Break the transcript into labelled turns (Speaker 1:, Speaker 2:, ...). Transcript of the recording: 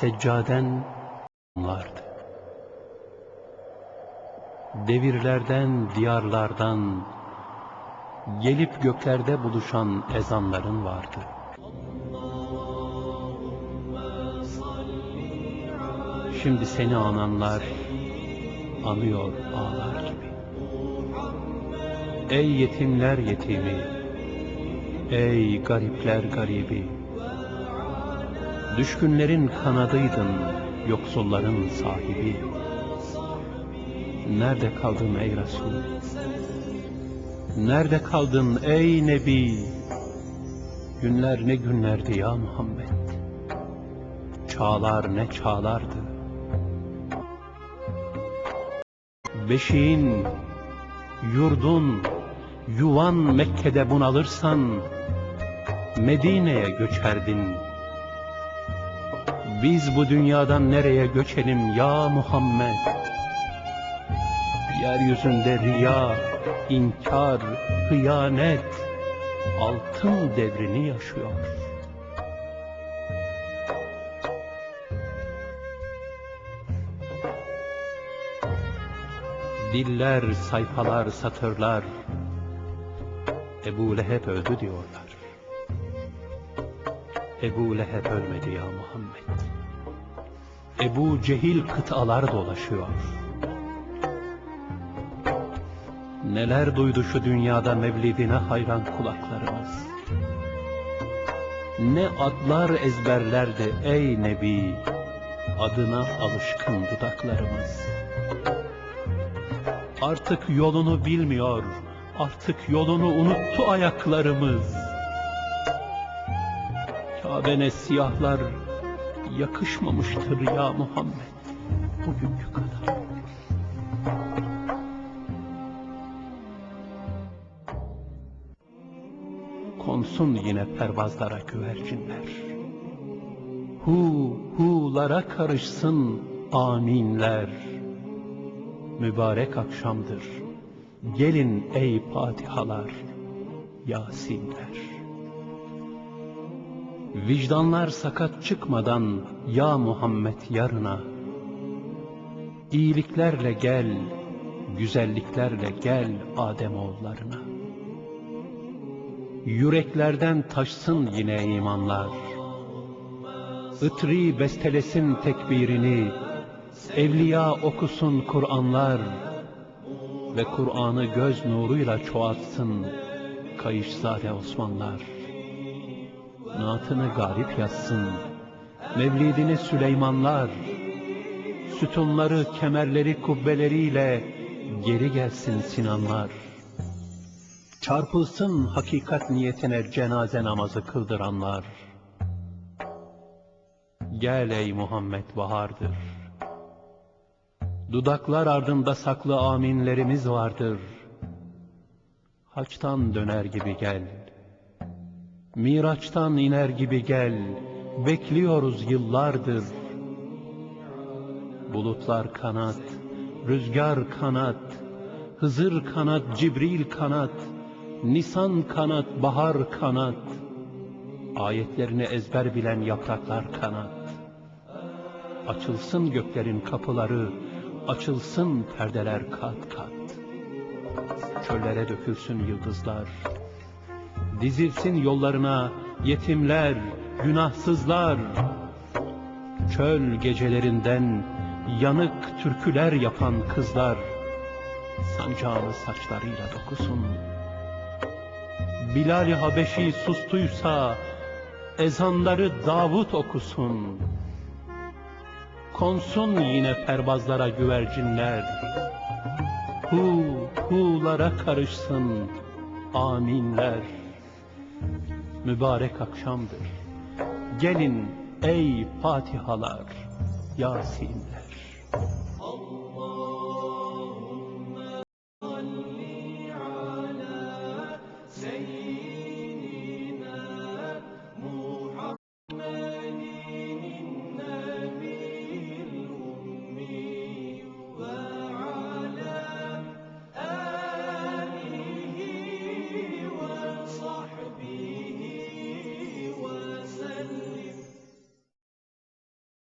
Speaker 1: seccaden onlardı. Devirlerden, diyarlardan gelip göklerde buluşan ezanların vardı. Şimdi seni ananlar anıyor ağlar gibi. Ey yetimler yetimi, ey garipler garibi, düşkünlerin kanadıydın, yoksulların sahibi. Nerede kaldın ey Resul? Nerede kaldın ey Nebi? Günler ne günlerdi ya Muhammed. Çağlar ne çağlardı. Beşiğin, yurdun, yuvan Mekke'de bunalırsan, Medine'ye göçerdin. Biz bu dünyadan nereye göçelim ya Muhammed? Yeryüzünde riya, inkar, hıyanet, altın devrini yaşıyor. Diller, sayfalar, satırlar, Ebu Leheb öldü diyorlar. Ebu Leheb ölmedi ya Muhammed. Ebu Cehil kıtalar dolaşıyor. Neler duydu şu dünyada mevlidine hayran kulaklarımız. Ne adlar ezberlerdi ey Nebi, adına alışkın dudaklarımız. Artık yolunu bilmiyor, artık yolunu unuttu ayaklarımız. Kabe'ne siyahlar yakışmamıştır ya Muhammed bugünkü kadar. Konsun yine pervazlara güvercinler. Hu hulara karışsın aminler. Mübarek akşamdır. Gelin ey patihalar, Yasinler. Vicdanlar sakat çıkmadan ya Muhammed yarına. İyiliklerle gel, güzelliklerle gel Adem oğullarına. Yüreklerden taşsın yine imanlar. Itri bestelesin tekbirini, evliya okusun Kur'anlar ve Kur'an'ı göz nuruyla çoğaltsın Kayışzade Osmanlar. Naatını galip yazsın, mevlidini Süleymanlar, sütunları, kemerleri, kubbeleriyle geri gelsin Sinanlar. Çarpılsın hakikat niyetine cenaze namazı kıldıranlar. Gel ey Muhammed bahardır. Dudaklar ardında saklı aminlerimiz vardır. Haçtan döner gibi gel. Miraçtan iner gibi gel. Bekliyoruz yıllardır. Bulutlar kanat, rüzgar kanat, Hızır kanat, Cibril kanat, Nisan kanat, bahar kanat, ayetlerini ezber bilen yapraklar kanat. Açılsın göklerin kapıları, açılsın perdeler kat kat. Çöllere dökülsün yıldızlar, dizilsin yollarına yetimler, günahsızlar. Çöl gecelerinden yanık türküler yapan kızlar, sancağını saçlarıyla dokusun. Bilal-i Habeşi sustuysa ezanları Davut okusun. Konsun yine pervazlara güvercinler. Hu hulara karışsın aminler. Mübarek akşamdır. Gelin ey Fatihalar, Yasinler.